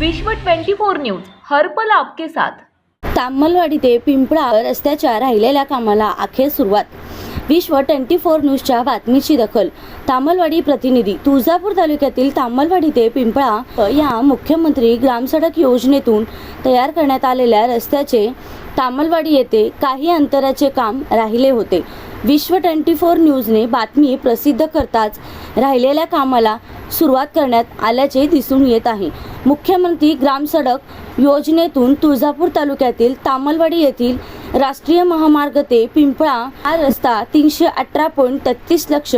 विश्व 24 न्यूज हरपल आपके साथ. तामलवाडी ते पिंपळा रस्त्याच्या राहिलेल्या कामाला अखेर सुरुवात. विश्व ट्वेंटी फोर न्यूजच्या बातमीची दखल. तामलवाडी प्रतिनिधी तुळजापूर तालुक्यातील तामलवाडी ते पिंपळा या मुख्यमंत्री ग्रामसडक योजनेतून तयार करण्यात आलेल्या रस्त्याचे तामलवाडी येथे काही अंतराचे काम राहिले होते. विश्व ट्वेंटी फोर न्यूजने बातमी प्रसिद्ध करताच राहिलेल्या कामाला सुरुवात करण्यात आल्याचे दिसून येत आहे. मुख्यमंत्री ग्रामसडक योजनेतून तुळजापूर तालुक्यातील तामलवाडी येथील राष्ट्रीय महामार्ग ते पिंपळा हा रस्ता तीनशे अठरा पॉईंट तेहतीस लक्ष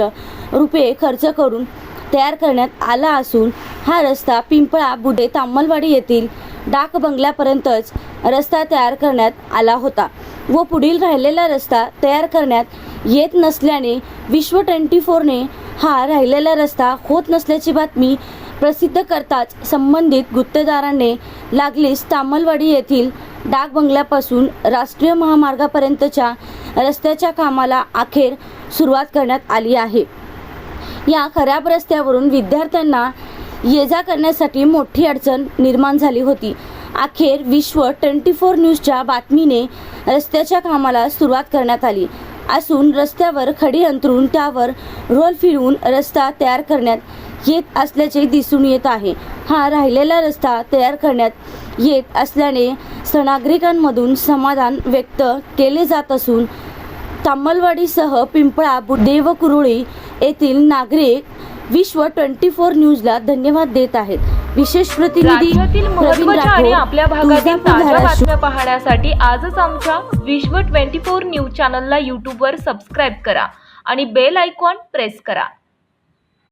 रुपये खर्च करून तयार करण्यात आला असून हा रस्ता पिंपळा बुडे तामलवाडी येथील डाक बंगल्यापर्यंतच रस्ता तयार करण्यात आला होता व पुढील राहिलेला रस्ता तयार करण्यात येत नसल्याने विश्व ट्वेंटी फोरने हा राहिलेला रस्ता होत नसल्याची बातमी प्रसिद्ध करताच संबंधित गुत्तेदारांनी लागलीच तामलवाडी येथील डाक बंगल्यापासून राष्ट्रीय महामार्गापर्यंतच्या रस्त्याच्या कामाला अखेर सुरुवात करण्यात आली आहे. या खराब रस्त्यावरून विद्यार्थ्यांना ये जा करण्यासाठी मोठी अडचण निर्माण झाली होती. अखेर विश्व ट्वेंटी फोर न्यूजच्या बातमीने रस्त्याच्या कामाला सुरुवात करण्यात आली. असून रस्त्यावर खडी अंतरून त्यावर रोल फिरवून रस्ता तयार करण्यात येत असल्याचे दिसून येत आहे. हा राहिलेला रस्ता तयार करण्यात येत असल्याने नागरिकांमधून समाधान व्यक्त केले जात असून तांबलवाडीसह पिंपळा देवकुरुळी येथील नागरिक विश्व ट्वेंटी फोर न्यूजला धन्यवाद देत आहेत विशेष प्रतिनिधी आणि आपल्या भागातील ताज्या. बातम्या पाहण्यासाठी आजच आमच्या विश्व 24 न्यूज चॅनलला यूट्यूबवर सबस्क्राईब करा आणि बेल आयकॉन प्रेस करा